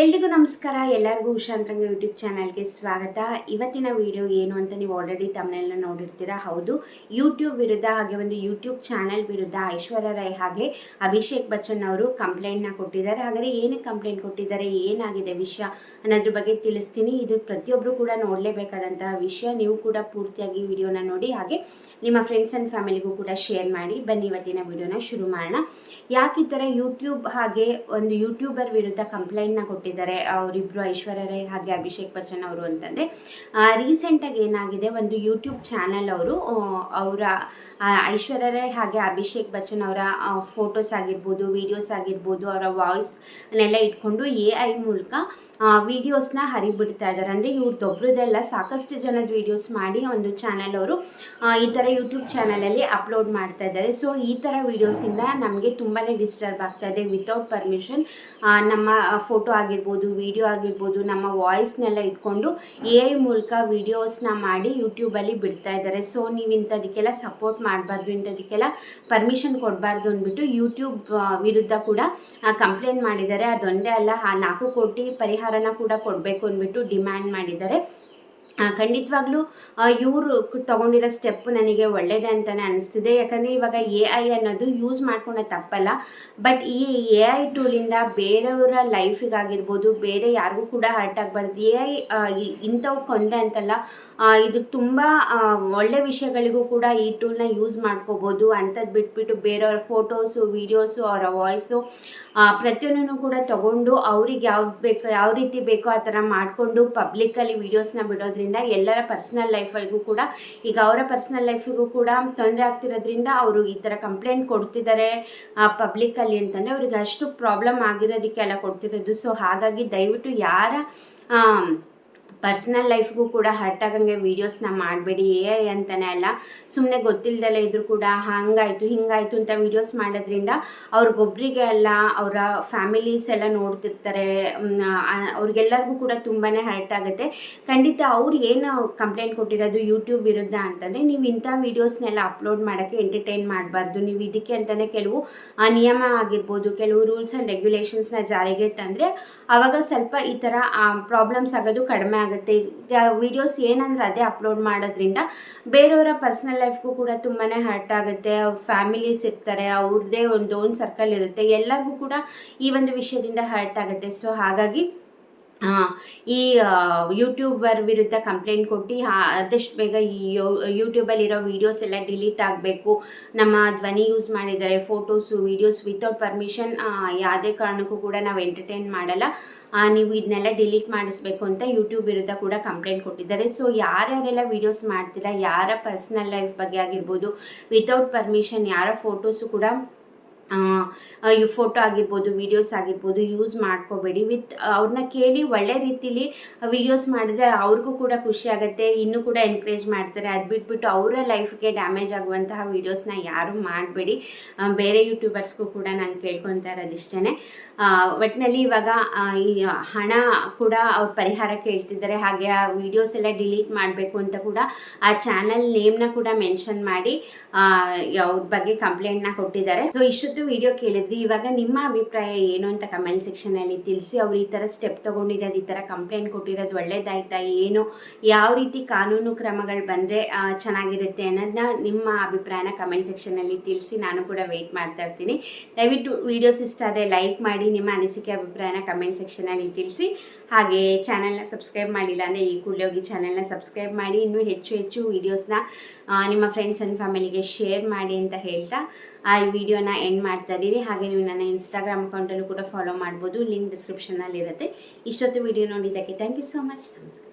ಎಲ್ರಿಗೂ ನಮಸ್ಕಾರ. ಎಲ್ಲರಿಗೂ ಉಷಾಂತರಂಗ ಯೂಟ್ಯೂಬ್ ಚಾನಲ್ಗೆ ಸ್ವಾಗತ. ಇವತ್ತಿನ ವಿಡಿಯೋ ಏನು ಅಂತ ನೀವು ಆಲ್ರೆಡಿ ತಮ್ಮನೆಲ್ಲ ನೋಡಿರ್ತೀರಾ? ಹೌದು ಯೂಟ್ಯೂಬ್ ವಿರುದ್ಧ ಹಾಗೆ ಒಂದು ಯೂಟ್ಯೂಬ್ ಚಾನಲ್ ವಿರುದ್ಧ ಐಶ್ವರ್ಯ ರೈ ಹಾಗೆ ಅಭಿಷೇಕ್ ಬಚ್ಚನ್ ಅವರು ಕಂಪ್ಲೇಂಟ್ನ ಕೊಟ್ಟಿದ್ದಾರೆ. ಹಾಗಾದರೆ ಏನಕ್ಕೆ ಕಂಪ್ಲೇಂಟ್ ಕೊಟ್ಟಿದ್ದಾರೆ, ಏನಾಗಿದೆ ವಿಷಯ ಅನ್ನೋದ್ರ ಬಗ್ಗೆ ತಿಳಿಸ್ತೀನಿ. ಇದು ಪ್ರತಿಯೊಬ್ಬರು ಕೂಡ ನೋಡಲೇಬೇಕಾದಂತಹ ವಿಷಯ. ನೀವು ಕೂಡ ಪೂರ್ತಿಯಾಗಿ ವಿಡಿಯೋನ ನೋಡಿ, ಹಾಗೆ ನಿಮ್ಮ ಫ್ರೆಂಡ್ಸ್ ಆ್ಯಂಡ್ ಫ್ಯಾಮಿಲಿಗೂ ಕೂಡ ಶೇರ್ ಮಾಡಿ, ಬನ್ನಿ ಇವತ್ತಿನ ವಿಡಿಯೋನ ಶುರು ಮಾಡೋಣ. ಯಾಕೆ ಈ ಥರ ಯೂಟ್ಯೂಬ್ ಹಾಗೆ ಒಂದು ಯೂಟ್ಯೂಬರ್ ವಿರುದ್ಧ ಕಂಪ್ಲೇಂಟ್ನ ಕೊಟ್ಟಿದ್ದಾರೆ. ಅವರಿಬ್ಬರು ಐಶ್ವರ್ಯ ರೈ ಹಾಗೆ ಅಭಿಷೇಕ್ ಬಚ್ಚನ್ ಅವರು ಅಂತಂದರೆ. ರೀಸೆಂಟಾಗಿ ಏನಾಗಿದೆ, ಒಂದು ಯೂಟ್ಯೂಬ್ ಚಾನಲ್ ಅವರು ಅವರ ಐಶ್ವರ್ಯ ರೈ ಹಾಗೆ ಅಭಿಷೇಕ್ ಬಚ್ಚನ್ ಅವರ ಫೋಟೋಸ್ ಆಗಿರ್ಬೋದು ವೀಡಿಯೋಸ್ ಆಗಿರ್ಬೋದು, ಅವರ ವಾಯ್ಸ್ನೆಲ್ಲ ಇಟ್ಕೊಂಡು ಎ ಐ ಮೂಲಕ ವೀಡಿಯೋಸ್ನ ಹರಿಬಿಡ್ತಾ ಇದ್ದಾರೆ. ಅಂದರೆ ಇವ್ರದ್ದೊಬ್ರದ್ದೆಲ್ಲ ಸಾಕಷ್ಟು ಜನದ ವೀಡಿಯೋಸ್ ಮಾಡಿ ಒಂದು ಚಾನಲ್ ಅವರು ಈ ಥರ ಯೂಟ್ಯೂಬ್ ಚಾನಲಲ್ಲಿ ಅಪ್ಲೋಡ್ ಮಾಡ್ತಾ ಇದ್ದಾರೆ. ಸೊ ಈ ಥರ ವೀಡಿಯೋಸಿಂದ ನಮಗೆ ತುಂಬಾ ಡಿಸ್ಟರ್ಬ್ ಆಗ್ತಾ ಇದೆ. ವಿತೌಟ್ ಪರ್ಮಿಷನ್ ನಮ್ಮ ಫೋಟೋ ಆಗಿರ್ಬೋದು ವಿಡಿಯೋ ಆಗಿರ್ಬೋದು, ನಮ್ಮ ವಾಯ್ಸ್ನೆಲ್ಲ ಇಟ್ಕೊಂಡು ಎ ಐ ಮೂಲಕ ವೀಡಿಯೋಸ್ನ ಮಾಡಿ ಯೂಟ್ಯೂಬಲ್ಲಿ ಬಿಡ್ತಾ ಇದ್ದಾರೆ. ಸೊ ನೀವು ಇಂಥದಕ್ಕೆಲ್ಲ ಸಪೋರ್ಟ್ ಮಾಡಬಾರ್ದು, ಇಂಥದಕ್ಕೆಲ್ಲ ಪರ್ಮಿಷನ್ ಕೊಡಬಾರ್ದು ಅಂದ್ಬಿಟ್ಟು ಯೂಟ್ಯೂಬ್ ವಿರುದ್ಧ ಕೂಡ ಕಂಪ್ಲೇಂಟ್ ಮಾಡಿದ್ದಾರೆ. ಅದೊಂದೇ ಅಲ್ಲ, ಆ ನಾಲ್ಕು ಕೋಟಿ ಪರಿಹಾರನ ಕೂಡ ಕೊಡಬೇಕು ಅಂದ್ಬಿಟ್ಟು ಡಿಮ್ಯಾಂಡ್ ಮಾಡಿದ್ದಾರೆ. ಖಂಡಿತವಾಗ್ಲೂ ಇವರು ತಗೊಂಡಿರೋ ಸ್ಟೆಪ್ ನನಗೆ ಒಳ್ಳೇದೇ ಅಂತಲೇ ಅನಿಸ್ತಿದೆ. ಯಾಕಂದರೆ ಇವಾಗ ಎ ಐ ಅನ್ನೋದು ಯೂಸ್ ಮಾಡ್ಕೊಂಡೆ ತಪ್ಪಲ್ಲ. ಬಟ್ ಈ ಎ ಐ ಟೂಲಿಂದ ಬೇರೆಯವರ ಲೈಫಿಗಾಗಿರ್ಬೋದು ಬೇರೆ ಯಾರಿಗೂ ಕೂಡ ಹರ್ಟ್ ಆಗಬಾರ್ದು. ಎ ಐ ಇಂಥವು ಕೊಂದೆ ಅಂತಲ್ಲ ಇದು ತುಂಬ ಒಳ್ಳೆ ವಿಷಯಗಳಿಗೂ ಕೂಡ ಈ ಟೂಲ್ನ ಯೂಸ್ ಮಾಡ್ಕೋಬೋದು. ಅಂಥದ್ದು ಬಿಟ್ಬಿಟ್ಟು ಬೇರೆಯವ್ರ ಫೋಟೋಸು ವೀಡಿಯೋಸು ಅವರ ವಾಯ್ಸು ಪ್ರತಿಯೊಂದನ್ನು ಕೂಡ ತಗೊಂಡು ಅವ್ರಿಗೆ ಯಾವ್ದು ಬೇಕು, ಯಾವ ರೀತಿ ಬೇಕೋ ಆ ಥರ ಮಾಡಿಕೊಂಡು ಪಬ್ಲಿಕ್ಕಲ್ಲಿ ವೀಡಿಯೋಸ್ನ ಬಿಡೋದ್ರಿಂದ ಎಲ್ಲರ ಪರ್ಸ್ನಲ್ ಲೈಫಿಗೂ ಕೂಡ, ಈಗ ಅವರ ಪರ್ಸ್ನಲ್ ಲೈಫಿಗೂ ಕೂಡ ತೊಂದರೆ ಆಗ್ತಿರೋದ್ರಿಂದ ಅವರು ಈ ಥರ ಕಂಪ್ಲೇಂಟ್ ಕೊಡ್ತಿದ್ದಾರೆ ಪಬ್ಲಿಕ್ಕಲ್ಲಿ ಅಂತಂದರೆ ಅವ್ರಿಗೆ ಅಷ್ಟು ಪ್ರಾಬ್ಲಮ್ ಆಗಿರೋದಕ್ಕೆಲ್ಲ ಕೊಡ್ತಿರೋದು. ಸೊ ಹಾಗಾಗಿ ದಯವಿಟ್ಟು ಯಾರ ಪರ್ಸ್ನಲ್ ಲೈಫ್ಗೂ ಕೂಡ ಹರ್ಟ್ ಆಗಂಗೆ ವೀಡಿಯೋಸ್ನ ಮಾಡಬೇಡಿ, ಎ ಐ ಅಂತಲೇ ಅಲ್ಲ. ಸುಮ್ಮನೆ ಗೊತ್ತಿಲ್ಲದೆ ಇದ್ರೂ ಕೂಡ ಹಂಗಾಯಿತು, ಹಿಂಗಾಯಿತು ಅಂತ ವೀಡಿಯೋಸ್ ಮಾಡೋದ್ರಿಂದ ಅವ್ರಿಗೊಬ್ರಿಗೆ ಅಲ್ಲ, ಅವರ ಫ್ಯಾಮಿಲೀಸ್ ಎಲ್ಲ ನೋಡ್ತಿರ್ತಾರೆ. ಅವ್ರಿಗೆಲ್ಲರಿಗೂ ಕೂಡ ತುಂಬಾ ಹರ್ಟ್ ಆಗುತ್ತೆ. ಖಂಡಿತ ಅವ್ರು ಏನು ಕಂಪ್ಲೇಂಟ್ ಕೊಟ್ಟಿರೋದು ಯೂಟ್ಯೂಬ್ ವಿರುದ್ಧ ಅಂತಂದರೆ ನೀವು ಇಂಥ ವೀಡಿಯೋಸ್ನೆಲ್ಲ ಅಪ್ಲೋಡ್ ಮಾಡೋಕ್ಕೆ ಎಂಟರ್ಟೈನ್ ಮಾಡಬಾರ್ದು. ನೀವು ಇದಕ್ಕೆ ಅಂತಲೇ ಕೆಲವು ನಿಯಮ ಆಗಿರ್ಬೋದು, ಕೆಲವು ರೂಲ್ಸ್ ಆ್ಯಂಡ್ ರೆಗ್ಯುಲೇಷನ್ಸ್ನ ಜಾರಿಗೆ ತಂದರೆ ಆವಾಗ ಸ್ವಲ್ಪ ಈ ಥರ ಪ್ರಾಬ್ಲಮ್ಸ್ ಆಗೋದು ಕಡಿಮೆ ಆಗುತ್ತೆ ಈಗ ವಿಡಿಯೋಸ್ ಏನಂದ್ರೆ ಅದೇ ಅಪ್ಲೋಡ್ ಮಾಡೋದ್ರಿಂದ ಬೇರೆಯವರ ಪರ್ಸ್ನಲ್ ಲೈಫ್ಗೂ ಕೂಡ ತುಂಬಾ ಹರ್ಟ್ ಆಗುತ್ತೆ. ಅವ್ರ ಫ್ಯಾಮಿಲೀಸ್ ಇರ್ತಾರೆ ಅವ್ರದ್ದೇ ಒಂದು ಓನ್ ಸರ್ಕಲ್ ಇರುತ್ತೆ. ಎಲ್ಲರಿಗೂ ಕೂಡ ಈ ಒಂದು ವಿಷಯದಿಂದ ಹರ್ಟ್ ಆಗುತ್ತೆ. ಸೊ ಹಾಗಾಗಿ ಈ ಯೂಟ್ಯೂಬರ್ ವಿರುದ್ಧ ಕಂಪ್ಲೇಂಟ್ ಕೊಟ್ಟು ಆದಷ್ಟು ಬೇಗ ಈ ಯೂಟ್ಯೂಬಲ್ಲಿರೋ ವೀಡಿಯೋಸ್ ಎಲ್ಲ ಡಿಲೀಟ್ ಆಗಬೇಕು. ನಮ್ಮ ಧ್ವನಿ ಯೂಸ್ ಮಾಡಿದ್ದಾರೆ ಫೋಟೋಸು ವೀಡಿಯೋಸ್ ವಿತೌಟ್ ಪರ್ಮಿಷನ್ ಯಾವುದೇ ಕಾರಣಕ್ಕೂ ಕೂಡ ನಾವು ಎಂಟರ್ಟೈನ್ ಮಾಡಲ್ಲ. ನೀವು ಇದನ್ನೆಲ್ಲ ಡಿಲೀಟ್ ಮಾಡಿಸ್ಬೇಕು ಅಂತ ಯೂಟ್ಯೂಬ್ ವಿರುದ್ಧ ಕೂಡ ಕಂಪ್ಲೇಂಟ್ ಕೊಟ್ಟಿದ್ದಾರೆ. ಸೊ ಯಾರ್ಯಾರೆಲ್ಲ ವೀಡಿಯೋಸ್ ಮಾಡ್ತೀರಾ ಯಾರ ಪರ್ಸ್ನಲ್ ಲೈಫ್ ಬಗ್ಗೆ ಆಗಿರ್ಬೋದು ವಿತೌಟ್ ಪರ್ಮಿಷನ್ ಯಾರ ಫೋಟೋಸು ಕೂಡ ಫೋಟೋ ಆಗಿರ್ಬೋದು ವೀಡಿಯೋಸ್ ಆಗಿರ್ಬೋದು ಯೂಸ್ ಮಾಡ್ಕೋಬೇಡಿ. ವಿತ್ ಅವ್ರನ್ನ ಕೇಳಿ ಒಳ್ಳೆ ರೀತಿಲಿ ವೀಡಿಯೋಸ್ ಮಾಡಿದ್ರೆ ಅವ್ರಿಗೂ ಕೂಡ ಖುಷಿ ಆಗುತ್ತೆ, ಇನ್ನೂ ಕೂಡ ಎನ್ಕರೇಜ್ ಮಾಡ್ತಾರೆ. ಅದು ಬಿಟ್ಬಿಟ್ಟು ಅವರ ಲೈಫ್ಗೆ ಡ್ಯಾಮೇಜ್ ಆಗುವಂತಹ ವೀಡಿಯೋಸ್ನ ಯಾರೂ ಮಾಡಬೇಡಿ. ಬೇರೆ ಯೂಟ್ಯೂಬರ್ಸ್ಗೂ ಕೂಡ ನಾನು ಕೇಳ್ಕೊತಾ ಇರೋದಿಷ್ಟೇ ಒಟ್ಟಿನಲ್ಲಿ ಇವಾಗ ಈ ಹಣ ಕೂಡ ಅವ್ರ ಪರಿಹಾರ ಕೇಳ್ತಿದ್ದಾರೆ ಹಾಗೆ ಆ ವೀಡಿಯೋಸ್ ಎಲ್ಲ ಡಿಲೀಟ್ ಮಾಡಬೇಕು ಅಂತ ಕೂಡ ಆ ಚಾನಲ್ ನೇಮ್ನ ಕೂಡ ಮೆನ್ಷನ್ ಮಾಡಿ ಅವ್ರ ಬಗ್ಗೆ ಕಂಪ್ಲೇಂಟ್ನ ಕೊಟ್ಟಿದ್ದಾರೆ. ಸೊ ಇಷ್ಟೊತ್ತು ವಿಡಿಯೋ ಕೇಳಿದ್ರಿ, ಇವಾಗ ನಿಮ್ಮ ಅಭಿಪ್ರಾಯ ಏನು ಅಂತ ಕಮೆಂಟ್ ಸೆಕ್ಷನಲ್ಲಿ ತಿಳಿಸಿ. ಅವ್ರು ಈ ಥರ ಸ್ಟೆಪ್ ತೊಗೊಂಡಿರೋದು, ಈ ಥರ ಕಂಪ್ಲೇಂಟ್ ಕೊಟ್ಟಿರೋದು ಒಳ್ಳೇದಾಯ್ತಾ, ಏನು, ಯಾವ ರೀತಿ ಕಾನೂನು ಕ್ರಮಗಳು ಬಂದರೆ ಚೆನ್ನಾಗಿರುತ್ತೆ ಅನ್ನೋದನ್ನ ನಿಮ್ಮ ಅಭಿಪ್ರಾಯನ ಕಮೆಂಟ್ ಸೆಕ್ಷನಲ್ಲಿ ತಿಳಿಸಿ. ನಾನು ಕೂಡ ವೆಯ್ಟ್ ಮಾಡ್ತಾ ಇರ್ತೀನಿ. ದಯವಿಟ್ಟು ವಿಡಿಯೋಸ್ ಇಷ್ಟ ಆದರೆ ಲೈಕ್ ಮಾಡಿ, ನಿಮ್ಮ ಅನಿಸಿಕೆ, ಅಭಿಪ್ರಾಯನ ಕಮೆಂಟ್ ಸೆಕ್ಷನಲ್ಲಿ ತಿಳಿಸಿ. ಹಾಗೆ ಚಾನಲ್ನ ಸಬ್ಸ್ಕ್ರೈಬ್ ಮಾಡಿಲ್ಲ ಅಂದರೆ ಈ ಕೂಡಲೇ ಚಾನಲ್ನ ಸಬ್ಸ್ಕ್ರೈಬ್ ಮಾಡಿ, ಇನ್ನೂ ಹೆಚ್ಚು ಹೆಚ್ಚು ವೀಡಿಯೋಸ್ನ ನಿಮ್ಮ ಫ್ರೆಂಡ್ಸ್ ಆ್ಯಂಡ್ ಫ್ಯಾಮಿಲಿಗೆ ಶೇರ್ ಮಾಡಿ ಅಂತ ಹೇಳ್ತಾ ಆ ವಿಡಿಯೋನ ಎಂಡ್ ಮಾಡ್ತಾ ಇದ್ದೀವಿ ಹಾಗೆ ನೀವು ನನ್ನ ಇನ್ಸ್ಟಾಗ್ರಾಮ್ ಅಕೌಂಟಲ್ಲೂ ಕೂಡ ಫಾಲೋ ಮಾಡ್ಬೋದು. ಲಿಂಕ್ ಡಿಸ್ಕ್ರಿಪ್ಷನಲ್ಲಿ ಇರುತ್ತೆ ಇಷ್ಟೊತ್ತು ವಿಡಿಯೋ ನೋಡಿದ್ದಕ್ಕೆ ಥ್ಯಾಂಕ್ ಯು ಸೋ ಮಚ್ ನಮಸ್ಕಾರ.